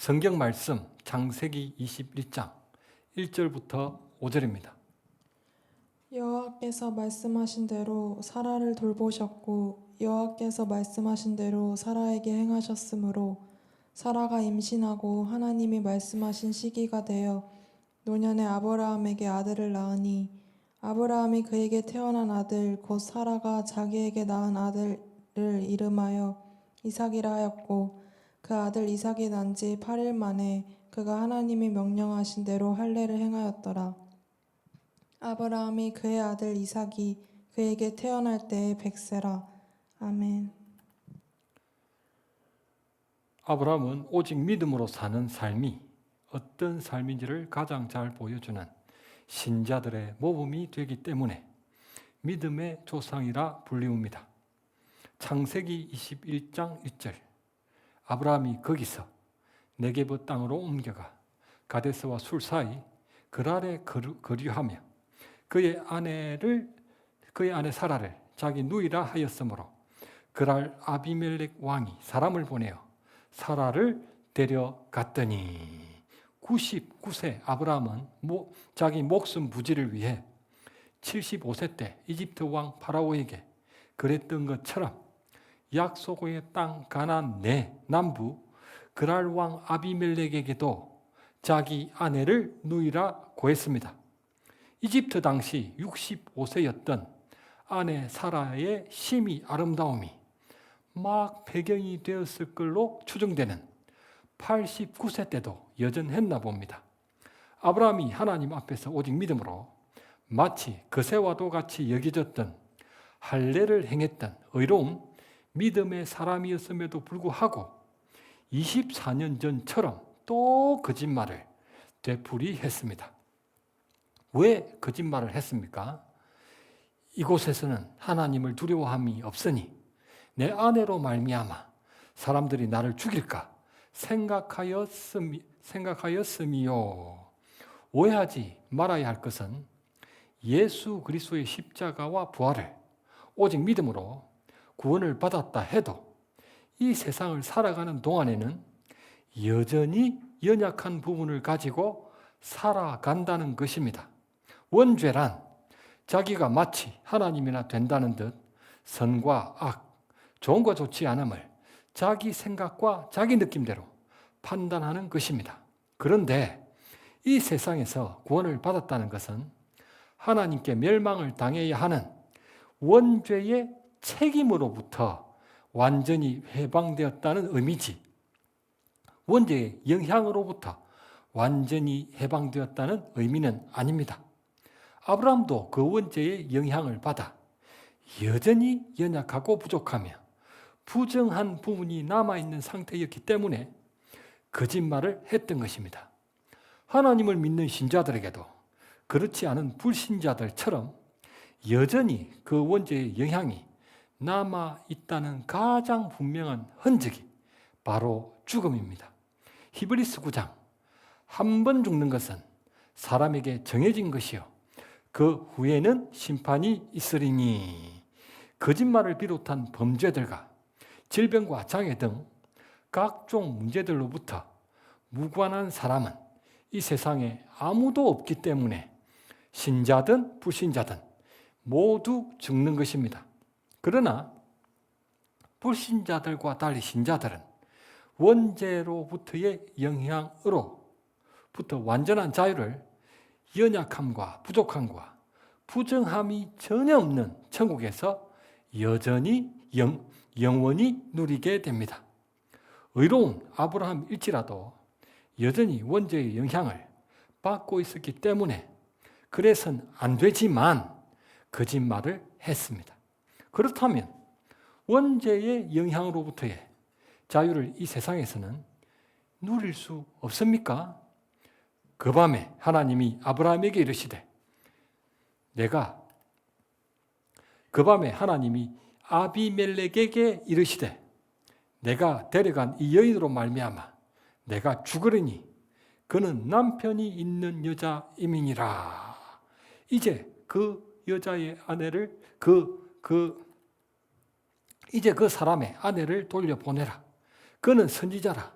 성경 말씀 장세기 21장 1절부터 5절입니다. 여호와께서 말씀하신 대로 사라를 돌보셨고 여호와께서 말씀하신 대로 사라에게 행하셨으므로 사라가 임신하고 하나님이 말씀하신 시기가 되어 노년에 아브라함에게 아들을 낳으니 아브라함이 그에게 태어난 아들 곧 사라가 자기에게 낳은 아들을 이름하여 이삭이라 하였고 그 아들 이삭이 난 지 8일 만에 그가 하나님이 명령하신 대로 할례를 행하였더라. 아브라함이 그의 아들 이삭이 그에게 태어날 때에 백세라. 아멘. 아브라함은 오직 믿음으로 사는 삶이 어떤 삶인지를 가장 잘 보여주는 신자들의 모범이 되기 때문에 믿음의 조상이라 불리웁니다. 창세기 21장 1절 아브라함이 거기서 네게브 땅으로 옮겨가 가데스와 술 사이 그랄에 거류- 거류하며 그의 아내를 그의 아내 사라를 자기 누이라 하였으므로 그랄 아비멜렉 왕이 사람을 보내어 사라를 데려갔더니 99세 아브라함은 모- 자기 목숨 부지를 위해 75세 때 이집트 왕 파라오에게 그랬던 것처럼 약속의 땅 가나안 내 남부 그랄 왕 아비멜렉에게도 자기 아내를 누이라 고했습니다. 이집트 당시 65세였던 아내 사라의 심히 아름다움이 막 배경이 되었을 걸로 추정되는 89세 때도 여전했나 봅니다. 아브라함이 하나님 앞에서 오직 믿음으로 마치 그새와도 같이 여겨졌던 할례를 행했던 의로운 믿음의 사람이었음에도 불구하고 24년 전처럼 또 거짓말을 되풀이했습니다. 왜 거짓말을 했습니까? 이곳에서는 하나님을 두려워함이 없으니 내 아내로 말미암아 사람들이 나를 죽일까 생각하였음이, 생각하였음이요. 오해하지 말아야 할 것은 예수 그리스도의 십자가와 부활을 오직 믿음으로 구원을 받았다 해도 이 세상을 살아가는 동안에는 여전히 연약한 부분을 가지고 살아간다는 것입니다. 원죄란 자기가 마치 하나님이나 된다는 듯 선과 악, 좋은과 좋지 않음을 자기 생각과 자기 느낌대로 판단하는 것입니다. 그런데 이 세상에서 구원을 받았다는 것은 하나님께 멸망을 당해야 하는 원죄의 책임으로부터 완전히 해방되었다는 의미지. 원죄의 영향으로부터 완전히 해방되었다는 의미는 아닙니다. 아브라함도 그 원죄의 영향을 받아 여전히 연약하고 부족하며 부정한 부분이 남아있는 상태였기 때문에 거짓말을 했던 것입니다. 하나님을 믿는 신자들에게도 그렇지 않은 불신자들처럼 여전히 그 원죄의 영향이 남아 있다는 가장 분명한 흔적이 바로 죽음입니다. 히브리스 9장 한 번 죽는 것은 사람에게 정해진 것이요 그 후에는 심판이 있으리니 거짓말을 비롯한 범죄들과 질병과 장애 등 각종 문제들로부터 무관한 사람은 이 세상에 아무도 없기 때문에 신자든 불신자든 모두 죽는 것입니다. 그러나 불신자들과 달리 신자들은 원죄로부터의 영향으로부터 완전한 자유를 연약함과 부족함과 부정함이 전혀 없는 천국에서 여전히 영, 영원히 누리게 됩니다. 의로운 아브라함일지라도 여전히 원죄의 영향을 받고 있었기 때문에 그래서는 안 되지만 거짓말을 했습니다. 그렇다면 원죄의 영향으로부터의 자유를 이 세상에서는 누릴 수 없습니까? 그 밤에 하나님이 아브라함에게 이르시되 내가 그 밤에 하나님이 아비멜렉에게 이르시되 내가 데려간 이 여인으로 말미암아 내가 죽으리니 그는 남편이 있는 여자임이니라. 이제 그 여자의 아내를 그 그 이제 그 사람의 아내를 돌려 보내라. 그는 선지자라.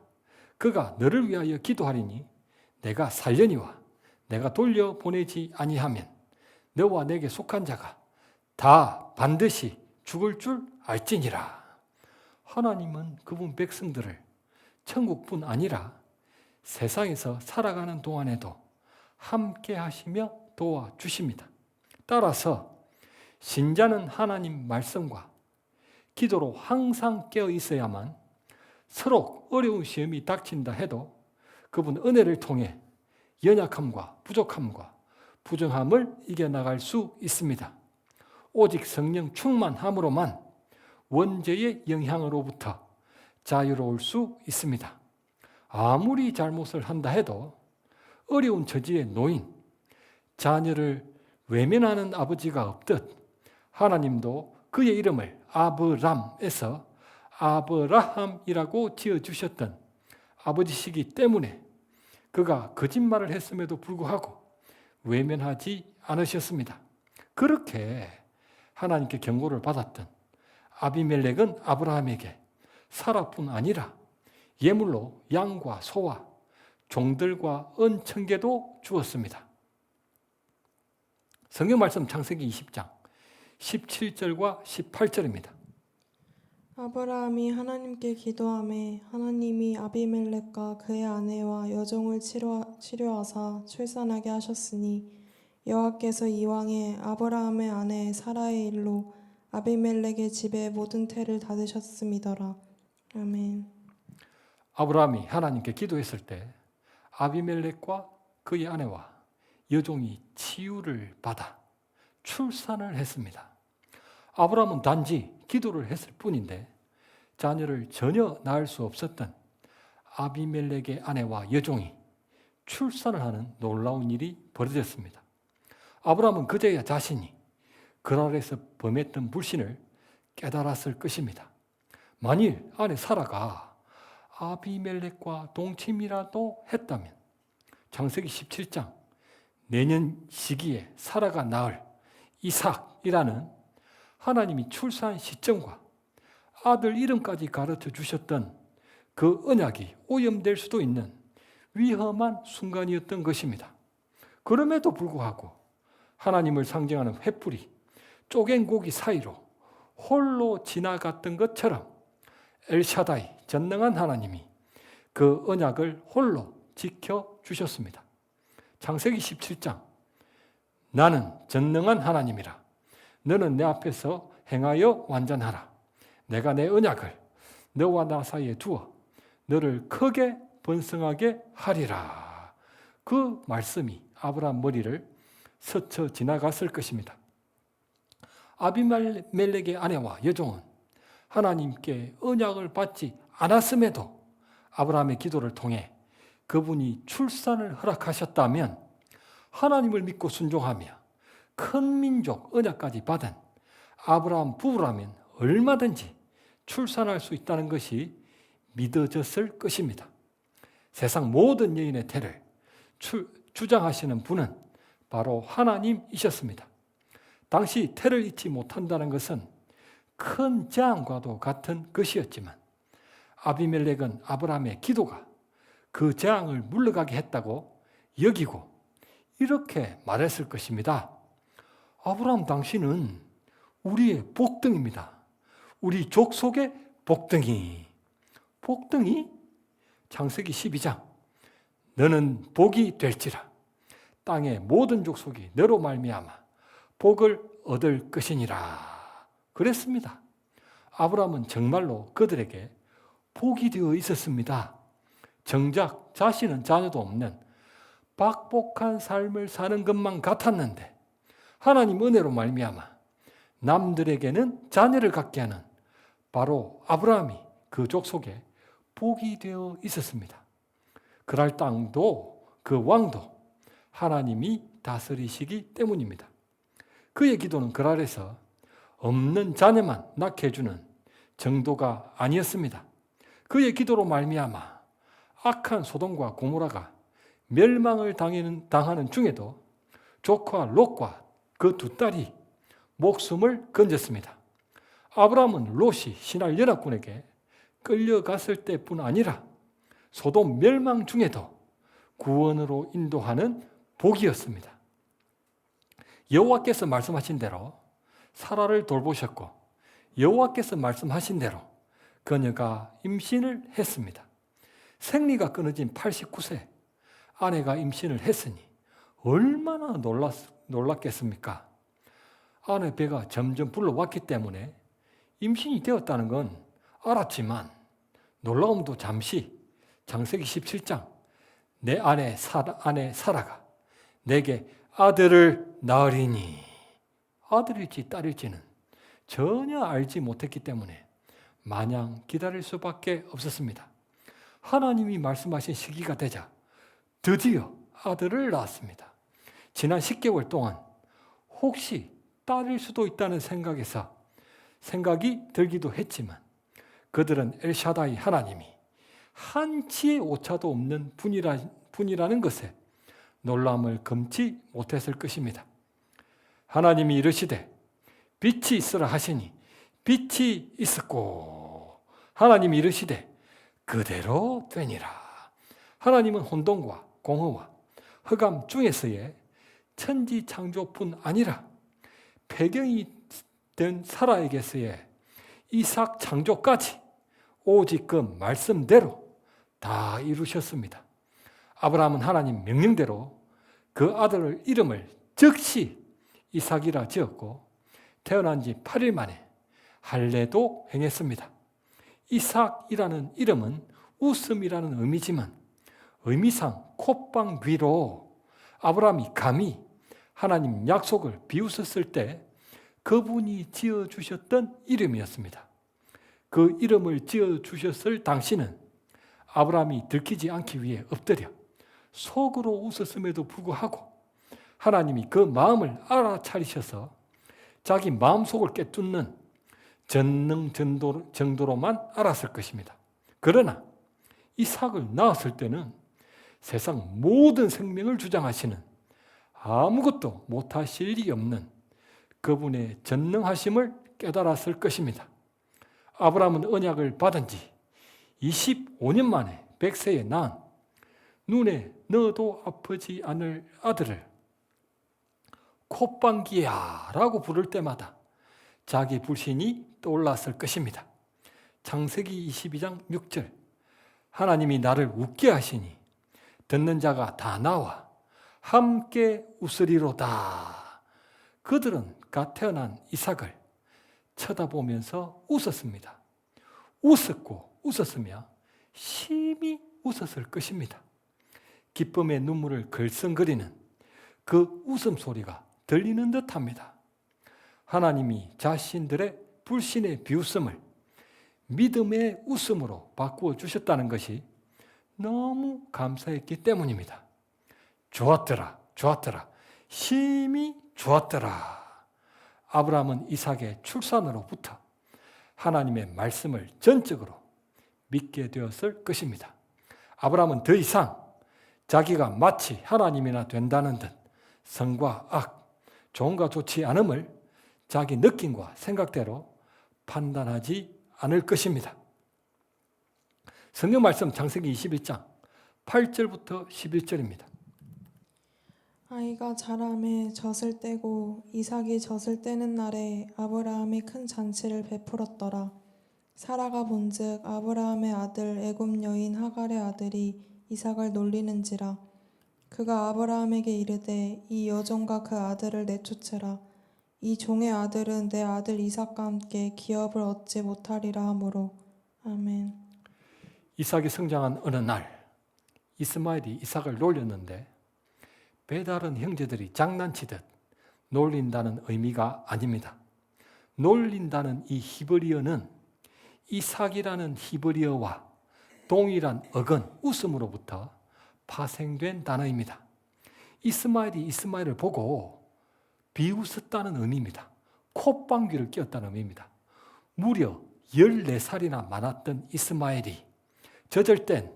그가 너를 위하여 기도하리니 내가 살려니와 내가 돌려 보내지 아니하면 너와 내게 속한 자가 다 반드시 죽을 줄 알지니라. 하나님은 그분 백성들을 천국뿐 아니라 세상에서 살아가는 동안에도 함께 하시며 도와주십니다. 따라서 신자는 하나님 말씀과 기도로 항상 깨어 있어야만 서로 어려운 시험이 닥친다 해도 그분 은혜를 통해 연약함과 부족함과 부정함을 이겨나갈 수 있습니다. 오직 성령 충만함으로만 원죄의 영향으로부터 자유로울 수 있습니다. 아무리 잘못을 한다 해도 어려운 처지에 놓인 자녀를 외면하는 아버지가 없듯 하나님도 그의 이름을 아브람에서 아브라함이라고 지어주셨던 아버지시기 때문에 그가 거짓말을 했음에도 불구하고 외면하지 않으셨습니다. 그렇게 하나님께 경고를 받았던 아비멜렉은 아브라함에게 사라뿐 아니라 예물로 양과 소와 종들과 은천 개도 주었습니다. 성경 말씀 창세기 20장 17절과 18절입니다. 아브라함이 하나님께 기도함에 하나님이 아비멜렉과 그의 아내와 여종을 치료, 치료하사 출산하게 하셨으니 여호와께서 이왕에 아브라함의 아내 사라의 일로 아비멜렉의 집에 모든 태를 닫으셨음이더라. 아멘. 아브라함이 하나님께 기도했을 때 아비멜렉과 그의 아내와 여종이 치유를 받아 출산을 했습니다. 아브라함은 단지 기도를 했을 뿐인데 자녀를 전혀 낳을 수 없었던 아비멜렉의 아내와 여종이 출산을 하는 놀라운 일이 벌어졌습니다. 아브라함은 그제야 자신이 그랄에서 범했던 불신을 깨달았을 것입니다. 만일 아내 사라가 아비멜렉과 동침이라도 했다면 창세기 17장 내년 시기에 사라가 낳을 이삭이라는 하나님이 출산 시점과 아들 이름까지 가르쳐 주셨던 그 언약이 오염될 수도 있는 위험한 순간이었던 것입니다. 그럼에도 불구하고 하나님을 상징하는 횃불이 쪼갠 고기 사이로 홀로 지나갔던 것처럼 엘샤다이 전능한 하나님이 그 언약을 홀로 지켜 주셨습니다. 창세기 17장 나는 전능한 하나님이라. 너는 내 앞에서 행하여 완전하라. 내가 내 언약을 너와 나 사이에 두어 너를 크게 번성하게 하리라. 그 말씀이 아브라함 머리를 스쳐 지나갔을 것입니다. 아비멜렉의 아내와 여종은 하나님께 언약을 받지 않았음에도 아브라함의 기도를 통해 그분이 출산을 허락하셨다면 하나님을 믿고 순종하며 큰 민족 언약까지 받은 아브라함 부부라면 얼마든지 출산할 수 있다는 것이 믿어졌을 것입니다. 세상 모든 여인의 태를 주장하시는 분은 바로 하나님이셨습니다. 당시 태를 잊지 못한다는 것은 큰 재앙과도 같은 것이었지만 아비멜렉은 아브라함의 기도가 그 재앙을 물러가게 했다고 여기고 이렇게 말했을 것입니다. 아브라함 당신은 우리의 복등입니다. 우리 족속의 복등이. 복등이 창세기 12장 너는 복이 될지라 땅의 모든 족속이 너로 말미암아 복을 얻을 것이니라. 그랬습니다. 아브라함은 정말로 그들에게 복이 되어 있었습니다. 정작 자신은 자녀도 없는 박복한 삶을 사는 것만 같았는데 하나님 은혜로 말미암아 남들에게는 자녀를 갖게 하는 바로 아브라함이 그 족속에 복이 되어 있었습니다. 그럴 땅도 그 왕도 하나님이 다스리시기 때문입니다. 그의 기도는 그랄에서 없는 자녀만 낳게 해주는 정도가 아니었습니다. 그의 기도로 말미암아 악한 소돔과 고모라가 멸망을 당하는, 당하는 중에도 조카 롯과 그 두 딸이 목숨을 건졌습니다. 아브라함은 롯이 신할 연합군에게 끌려갔을 때뿐 아니라 소돔 멸망 중에도 구원으로 인도하는 복이었습니다. 여호와께서 말씀하신 대로 사라를 돌보셨고 여호와께서 말씀하신 대로 그녀가 임신을 했습니다. 생리가 끊어진 89세 아내가 임신을 했으니 얼마나 놀랐, 놀랐겠습니까? 아내 배가 점점 불러왔기 때문에 임신이 되었다는 건 알았지만 놀라움도 잠시 장세기 17장 내 아내 사라, 아내 사라가 내게 아들을 낳으리니 아들일지 딸일지는 전혀 알지 못했기 때문에 마냥 기다릴 수밖에 없었습니다. 하나님이 말씀하신 시기가 되자 드디어 아들을 낳았습니다. 지난 10개월 동안 혹시 딸일 수도 있다는 생각에서 생각이 들기도 했지만 그들은 엘샤다이 하나님이 한치의 오차도 없는 분이라, 분이라는 것에 놀람을 금치 못했을 것입니다. 하나님이 이르시되 빛이 있으라 하시니 빛이 있었고 하나님이 이르시되 그대로 되니라. 하나님은 혼돈과 공허와 흑암 중에서의 천지 창조뿐 아니라 배경이 된 사라에게서의 이삭 창조까지 오직 그 말씀대로 다 이루셨습니다. 아브라함은 하나님 명령대로 그 아들 이름을 즉시 이삭이라 지었고 태어난 지 8일 만에 할례도 행했습니다. 이삭이라는 이름은 웃음이라는 의미지만 의미상 콧방 위로 아브라함이 감히 하나님 약속을 비웃었을 때 그분이 지어 주셨던 이름이었습니다. 그 이름을 지어 주셨을 당시는 아브라함이 들키지 않기 위해 엎드려 속으로 웃었음에도 불구하고 하나님이 그 마음을 알아차리셔서 자기 마음속을 깨뚫는 전능 정도, 정도로만 알았을 것입니다. 그러나 이삭을 낳았을 때는 세상 모든 생명을 주장하시는 아무것도 못하실 일이 없는 그분의 전능하심을 깨달았을 것입니다. 아브라함은 언약을 받은 지 25년 만에 100세에 낳은 눈에 넣어도 아프지 않을 아들을 콧방귀야 라고 부를 때마다 자기 불신이 떠올랐을 것입니다. 창세기 22장 6절 하나님이 나를 웃게 하시니 듣는 자가 다 나와 함께 웃으리로다. 그들은 갓 태어난 이삭을 쳐다보면서 웃었습니다. 웃었고 웃었으며 심히 웃었을 것입니다. 기쁨의 눈물을 글썽거리는 그 웃음소리가 들리는 듯 합니다. 하나님이 자신들의 불신의 비웃음을 믿음의 웃음으로 바꾸어 주셨다는 것이 너무 감사했기 때문입니다. 좋았더라, 좋았더라, 심히 좋았더라. 아브라함은 이삭의 출산으로부터 하나님의 말씀을 전적으로 믿게 되었을 것입니다. 아브라함은 더 이상 자기가 마치 하나님이나 된다는 듯 성과 악, 좋은가 좋지 않음을 자기 느낌과 생각대로 판단하지 않을 것입니다. 성경 말씀 창세기 21장 8절부터 11절입니다. 아이가 자라매 젖을 떼고 이삭이 젖을 떼는 날에 아브라함이 큰 잔치를 베풀었더라. 사라가 본즉 아브라함의 아들 애굽 여인 하갈의 아들이 이삭을 놀리는지라 그가 아브라함에게 이르되 이 여종과 그 아들을 내쫓으라 이 종의 아들은 내 아들 이삭과 함께 기업을 얻지 못하리라 하므로 아멘. 이삭이 성장한 어느 날 이스마엘이 이삭을 놀렸는데 배다른 형제들이 장난치듯 놀린다는 의미가 아닙니다. 놀린다는 이 히브리어는 이삭이라는 히브리어와 동일한 어근 웃음으로부터 파생된 단어입니다. 이스마엘이 이스마엘을 보고 비웃었다는 의미입니다. 콧방귀를 뀌었다는 의미입니다. 무려 14살이나 많았던 이스마엘이 젖을 땐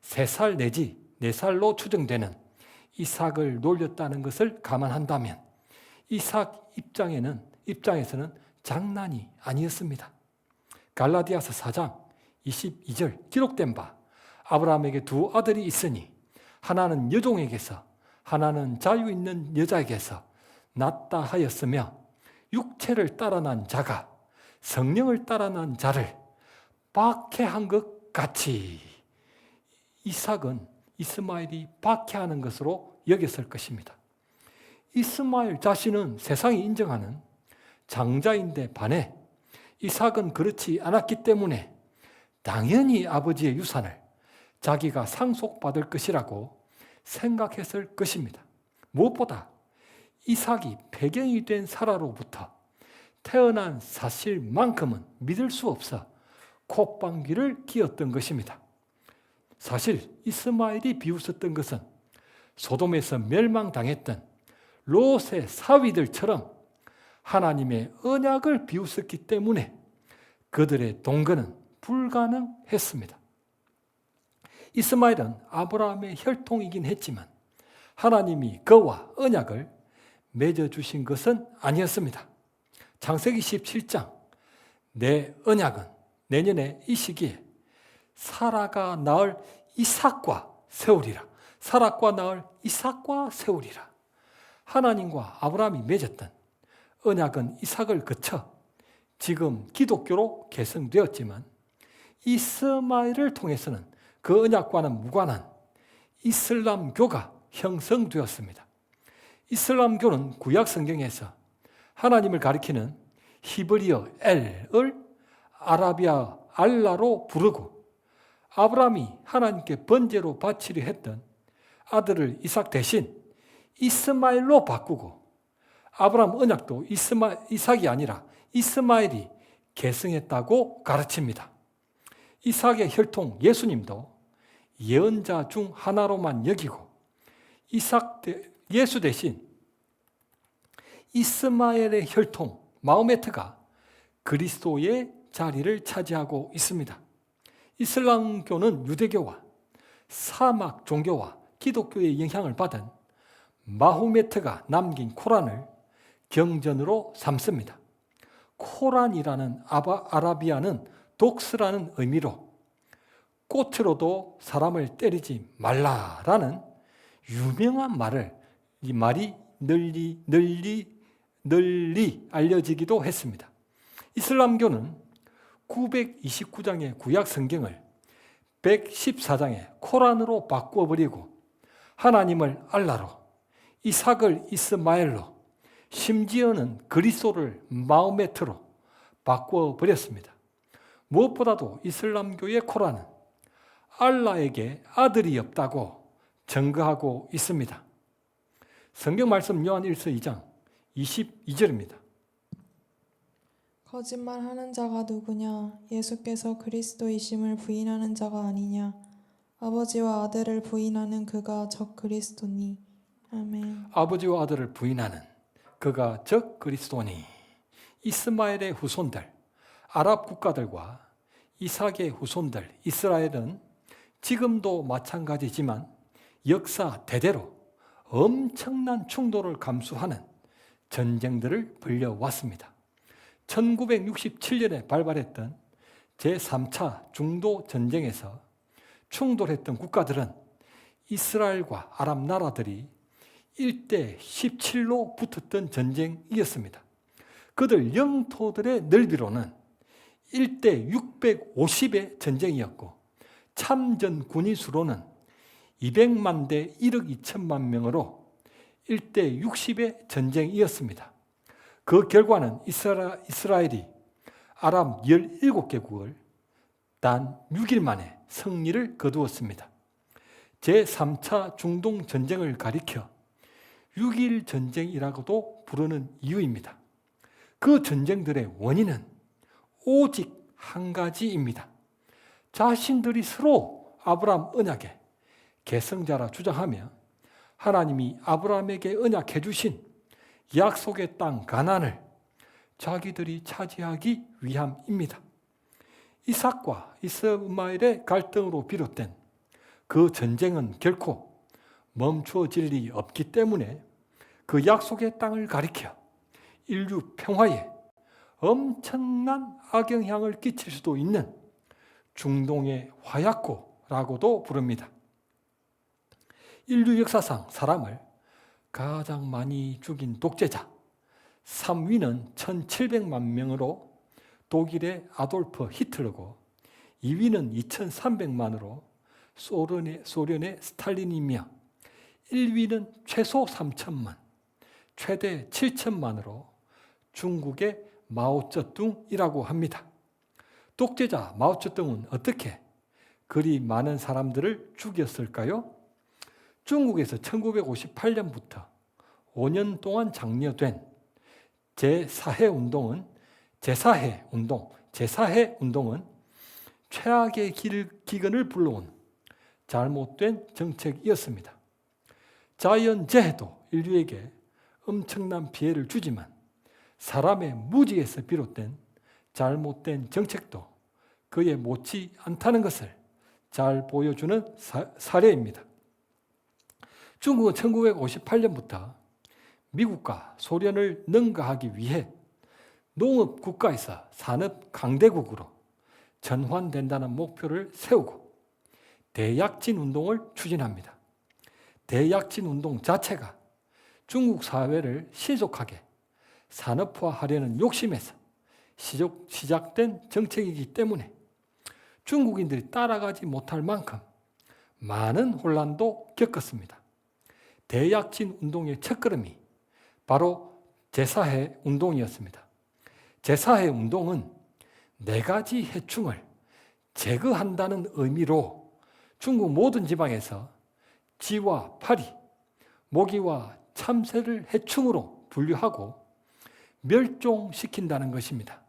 3살 내지 4살로 추정되는 이삭을 놀렸다는 것을 감안한다면 이삭 입장에는 입장에서는 장난이 아니었습니다. 갈라디아서 4장 22절 기록된 바 아브라함에게 두 아들이 있으니 하나는 여종에게서 하나는 자유 있는 여자에게서 낳다 하였으며 육체를 따라 난 자가 성령을 따라 난 자를 박해한 것 같이 이삭은 이스마엘이 박해하는 것으로 여겼을 것입니다. 이스마엘 자신은 세상이 인정하는 장자인데 반해 이삭은 그렇지 않았기 때문에 당연히 아버지의 유산을 자기가 상속받을 것이라고 생각했을 것입니다. 무엇보다 이삭이 배경이 된 사라로부터 태어난 사실만큼은 믿을 수 없어 콧방귀를 끼었던 것입니다. 사실 이스마엘이 비웃었던 것은 소돔에서 멸망당했던 롯의 사위들처럼 하나님의 언약을 비웃었기 때문에 그들의 동거는 불가능했습니다. 이스마엘은 아브라함의 혈통이긴 했지만 하나님이 그와 언약을 맺어주신 것은 아니었습니다. 창세기 17장 내 언약은 내년에 이 시기에 사라가 낳을 이삭과 세우리라. 사락과 낳을 이삭과 세우리라. 하나님과 아브라함이 맺었던 언약은 이삭을 거쳐 지금 기독교로 개성되었지만 이스마엘을 통해서는 그 언약과는 무관한 이슬람교가 형성되었습니다. 이슬람교는 구약 성경에서 하나님을 가리키는 히브리어 엘을 아라비아 알라로 부르고 아브라함이 하나님께 번제로 바치려 했던 아들을 이삭 대신 이스마엘로 바꾸고 아브라함 언약도 이스마, 이삭이 아니라 이스마엘이 계승했다고 가르칩니다. 이삭의 혈통 예수님도 예언자 중 하나로만 여기고 이삭 대, 예수 대신 이스마엘의 혈통 마호메트가 그리스도의 자리를 차지하고 있습니다. 이슬람교는 유대교와 사막 종교와 기독교의 영향을 받은 마호메트가 남긴 코란을 경전으로 삼습니다. 코란이라는 아라비아는 독스라는 의미로 꽃으로도 사람을 때리지 말라라는 유명한 말을 이 말이 널리 널리 널리 알려지기도 했습니다. 이슬람교는 929장의 구약 성경을 114장의 코란으로 바꾸어 버리고 하나님을 알라로 이삭을 이스마엘로 심지어는 그리스도를 마호메트로 바꾸어 버렸습니다. 무엇보다도 이슬람교의 코란은 알라에게 아들이 없다고 증거하고 있습니다. 성경 말씀 요한 1서 2장 22절입니다. 거짓말하는 자가 누구냐? 예수께서 그리스도이심을 부인하는 자가 아니냐? 아버지와 아들을 부인하는 그가 적 그리스도니. 아멘. 아버지와 아들을 부인하는 그가 적 그리스도니 이스마엘의 후손들 아랍 국가들과 이삭의 후손들 이스라엘은 지금도 마찬가지지만 역사 대대로 엄청난 충돌을 감수하는 전쟁들을 벌려왔습니다. 1967년에 발발했던 제3차 중도 전쟁에서 충돌했던 국가들은 이스라엘과 아랍 나라들이 1대 17로 붙었던 전쟁이었습니다. 그들 영토들의 넓이로는 1대 650의 전쟁이었고 참전 군인 수로는 200만 대 1억 2천만 명으로 1대 60의 전쟁이었습니다. 그 결과는 이스라, 이스라엘이 아랍 17개국을 단 6일 만에 승리를 거두었습니다. 제3차 중동 전쟁을 가리켜 6일 전쟁이라고도 부르는 이유입니다. 그 전쟁들의 원인은 오직 한 가지입니다. 자신들이 서로 아브라함 언약의 계승자라 주장하며 하나님이 아브라함에게 언약해 주신 약속의 땅 가난을 자기들이 차지하기 위함입니다. 이삭과 이스마엘의 갈등으로 비롯된 그 전쟁은 결코 멈추어질 리 없기 때문에 그 약속의 땅을 가리켜 인류 평화에 엄청난 악영향을 끼칠 수도 있는 중동의 화약고 라고도 부릅니다. 인류 역사상 사람을 가장 많이 죽인 독재자 3위는 1700만 명으로 독일의 아돌프 히틀러고 2위는 2300만으로 소련의, 소련의 스탈린이며 1위는 최소 3천만, 최대 7천만으로 중국의 마오쩌둥이라고 합니다. 독재자 마오쩌둥은 어떻게 그리 많은 사람들을 죽였을까요? 중국에서 1958년부터 5년 동안 장려된 제4해 운동은 제4해 운동, 제4해 운동은 최악의 길- 기근을 불러온 잘못된 정책이었습니다. 자연재해도 인류에게 엄청난 피해를 주지만 사람의 무지에서 비롯된 잘못된 정책도 그에 못지 않다는 것을 잘 보여주는 사, 사례입니다. 중국은 1958년부터 미국과 소련을 능가하기 위해 농업 국가에서 산업 강대국으로 전환된다는 목표를 세우고 대약진 운동을 추진합니다. 대약진 운동 자체가 중국 사회를 신속하게 산업화하려는 욕심에서 시작- 시작된 정책이기 때문에 중국인들이 따라가지 못할 만큼 많은 혼란도 겪었습니다. 대약진 운동의 첫걸음이 바로 제4해 운동이었습니다. 제4해 운동은 네 가지 해충을 제거한다는 의미로 중국 모든 지방에서 쥐와 파리, 모기와 참새를 해충으로 분류하고 멸종시킨다는 것입니다.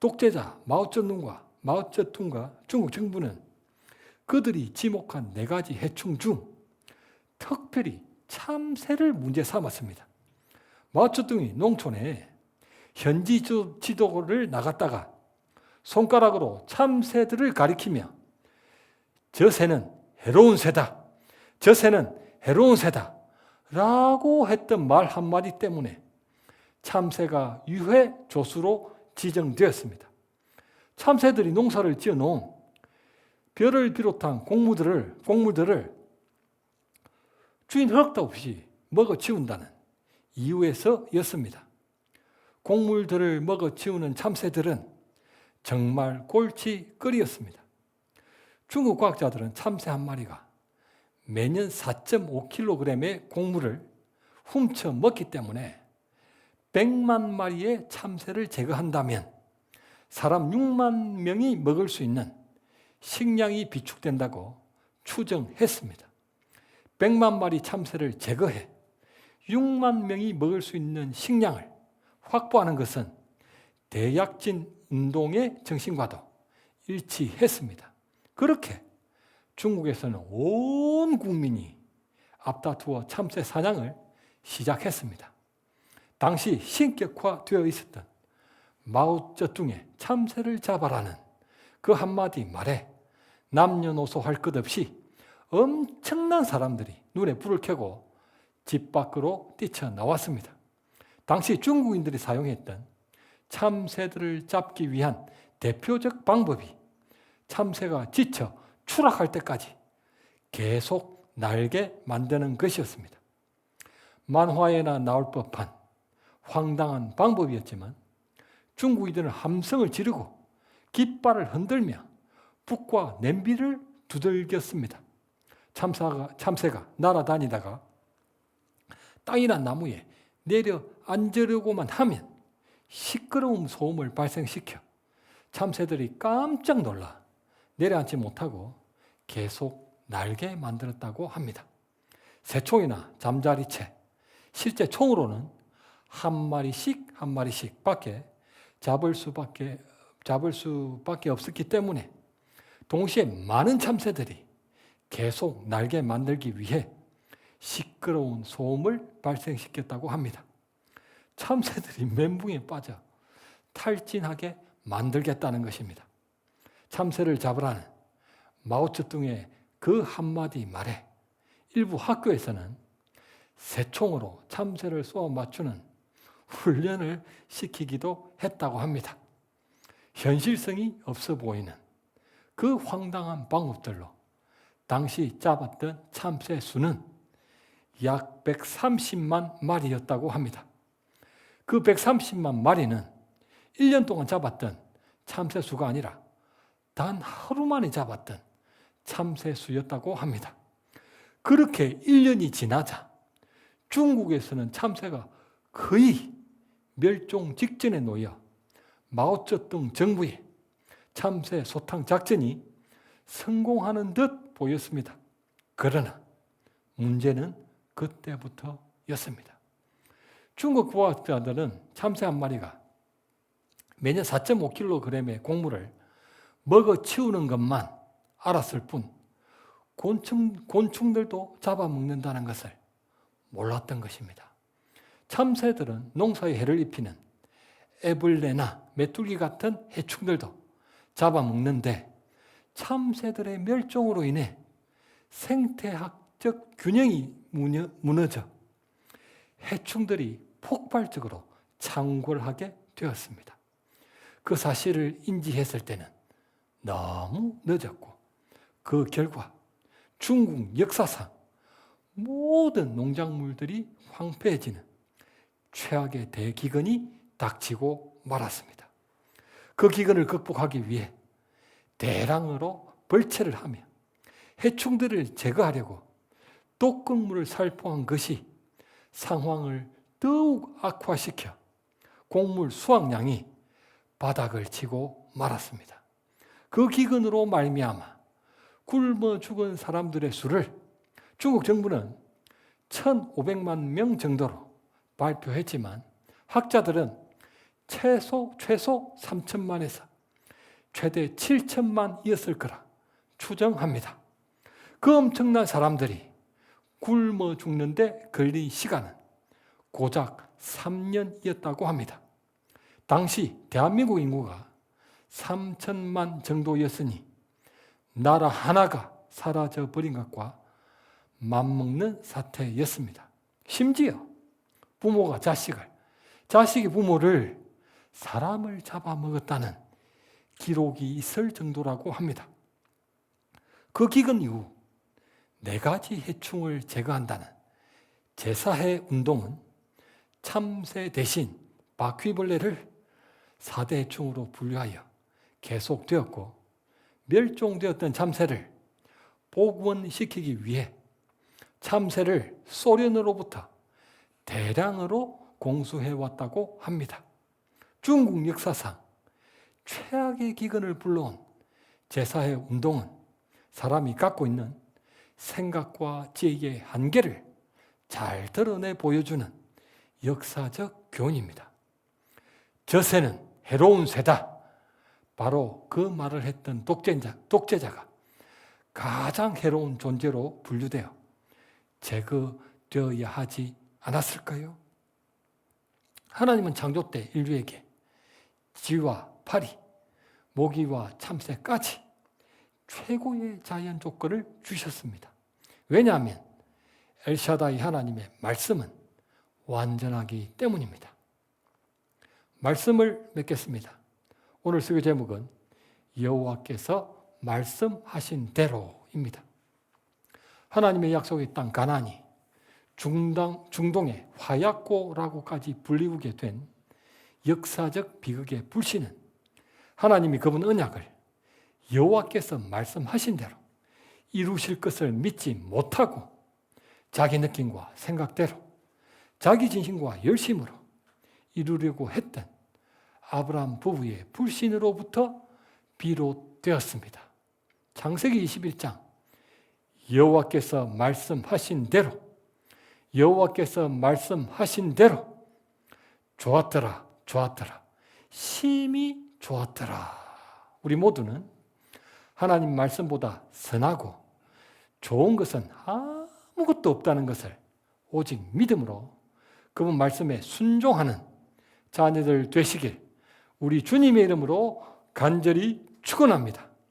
독재자 마오쩌둥과 마오쩌둥과 중국 정부는 그들이 지목한 네 가지 해충 중 특별히 참새를 문제 삼았습니다. 마오쩌둥이 농촌에 현지 지- 지도를 나갔다가 손가락으로 참새들을 가리키며 저 새는 해로운 새다. 저 새는 해로운 새다. 라고 했던 말 한마디 때문에 참새가 유해 조수로 지정되었습니다. 참새들이 농사를 지어 놓은 벼를 비롯한 곡물들을, 곡물들을 주인 허락도 없이 먹어 치운다는 이유에서였습니다. 곡물들을 먹어 치우는 참새들은 정말 골치거리였습니다. 중국 과학자들은 참새 한 마리가 매년 4.5kg의 곡물을 훔쳐 먹기 때문에 100만 마리의 참새를 제거한다면 사람 6만 명이 먹을 수 있는 식량이 비축된다고 추정했습니다. 100만 마리 참새를 제거해 6만 명이 먹을 수 있는 식량을 확보하는 것은 대약진 운동의 정신과도 일치했습니다. 그렇게 중국에서는 온 국민이 앞다투어 참새 사냥을 시작했습니다. 당시 신격화되어 있었던 마오쩌둥의 참새를 잡아라는 그 한마디 말에 남녀노소 할 것 없이 엄청난 사람들이 눈에 불을 켜고 집 밖으로 뛰쳐나왔습니다. 당시 중국인들이 사용했던 참새들을 잡기 위한 대표적 방법이 참새가 지쳐 추락할 때까지 계속 날게 만드는 것이었습니다. 만화에나 나올 법한 황당한 방법이었지만 중국인들은 함성을 지르고 깃발을 흔들며 북과 냄비를 두들겼습니다. 참사가, 참새가 날아다니다가 땅이나 나무에 내려 앉으려고만 하면 시끄러운 소음을 발생시켜 참새들이 깜짝 놀라 내려앉지 못하고 계속 날게 만들었다고 합니다. 새총이나 잠자리채, 실제 총으로는 한 마리씩 한 마리씩 밖에 잡을 수밖에 잡을 수밖에 없었기 때문에 동시에 많은 참새들이 계속 날게 만들기 위해 시끄러운 소음을 발생시켰다고 합니다. 참새들이 멘붕에 빠져 탈진하게 만들겠다는 것입니다. 참새를 잡으라는 마오쩌둥의 그 한마디 말에 일부 학교에서는 새총으로 참새를 쏘아 맞추는 훈련을 시키기도 했다고 합니다. 현실성이 없어 보이는 그 황당한 방법들로 당시 잡았던 참새 수는 약 130만 마리였다고 합니다. 그 130만 마리는 1년 동안 잡았던 참새 수가 아니라 단 하루 만에 잡았던 참새 수였다고 합니다. 그렇게 1년이 지나자 중국에서는 참새가 거의 멸종 직전에 놓여 마오쩌둥 정부의 참새 소탕 작전이 성공하는 듯 보였습니다. 그러나 문제는 그때부터였습니다. 중국 부학자들은 참새 한 마리가 매년 4.5kg의 곡물을 먹어 치우는 것만 알았을 뿐 곤충, 곤충들도 잡아먹는다는 것을 몰랐던 것입니다. 참새들은 농사에 해를 입히는 애벌레나 메뚜기 같은 해충들도 잡아먹는데 참새들의 멸종으로 인해 생태학적 균형이 무너- 무너져 해충들이 폭발적으로 창궐하게 되었습니다. 그 사실을 인지했을 때는 너무 늦었고 그 결과 중국 역사상 모든 농작물들이 황폐해지는 최악의 대기근이 닥치고 말았습니다. 그 기근을 극복하기 위해 대량으로 벌채를 하며 해충들을 제거하려고 독극물을 살포한 것이 상황을 더욱 악화시켜 곡물 수확량이 바닥을 치고 말았습니다. 그 기근으로 말미암아 굶어 죽은 사람들의 수를 중국 정부는 1,500만 명 정도로 발표했지만 학자들은 최소 최소 3천만에서 최대 7천만이었을 거라 추정합니다. 그 엄청난 사람들이 굶어 죽는데 걸린 시간은 고작 3년이었다고 합니다. 당시 대한민국 인구가 3천만 정도였으니 나라 하나가 사라져 버린 것과 맞먹는 사태였습니다. 심지어 부모가 자식을, 자식이 부모를 사람을 잡아먹었다는 기록이 있을 정도라고 합니다. 그 기근 이후 네 가지 해충을 제거한다는 제사해 운동은 참새 대신 바퀴벌레를 4대 해충으로 분류하여 계속되었고 멸종되었던 참새를 복원시키기 위해 참새를 소련으로부터 대량으로 공수해 왔다고 합니다. 중국 역사상 최악의 기근을 불러온 제사의 운동은 사람이 갖고 있는 생각과 지혜의 한계를 잘 드러내 보여주는 역사적 교훈입니다. 저새는 해로운 새다. 바로 그 말을 했던 독재자, 독재자가 가장 해로운 존재로 분류되어 제거되어야 하지 않았을까요? 하나님은 창조 때 인류에게 쥐와 파리, 모기와 참새까지 최고의 자연 조건을 주셨습니다. 왜냐하면 엘샤다이 하나님의 말씀은 완전하기 때문입니다. 말씀을 맺겠습니다. 오늘 수요 제목은 여호와께서 말씀하신 대로입니다. 하나님의 약속의 땅 가나안이 중당, 중동의 화약고라고까지 불리우게 된 역사적 비극의 불씨는 하나님이 그분 언약을 여호와께서 말씀하신 대로 이루실 것을 믿지 못하고 자기 느낌과 생각대로 자기 진심과 열심으로 이루려고 했던 아브라함 부부의 불신으로부터 비롯되었습니다. 창세기 21장 여호와께서 말씀하신 대로 여호와께서 말씀하신 대로 좋았더라 좋았더라 심히 좋았더라 우리 모두는 하나님 말씀보다 선하고 좋은 것은 아무것도 없다는 것을 오직 믿음으로 그분 말씀에 순종하는 자녀들 되시길 우리 주님의 이름으로 간절히 축원합니다.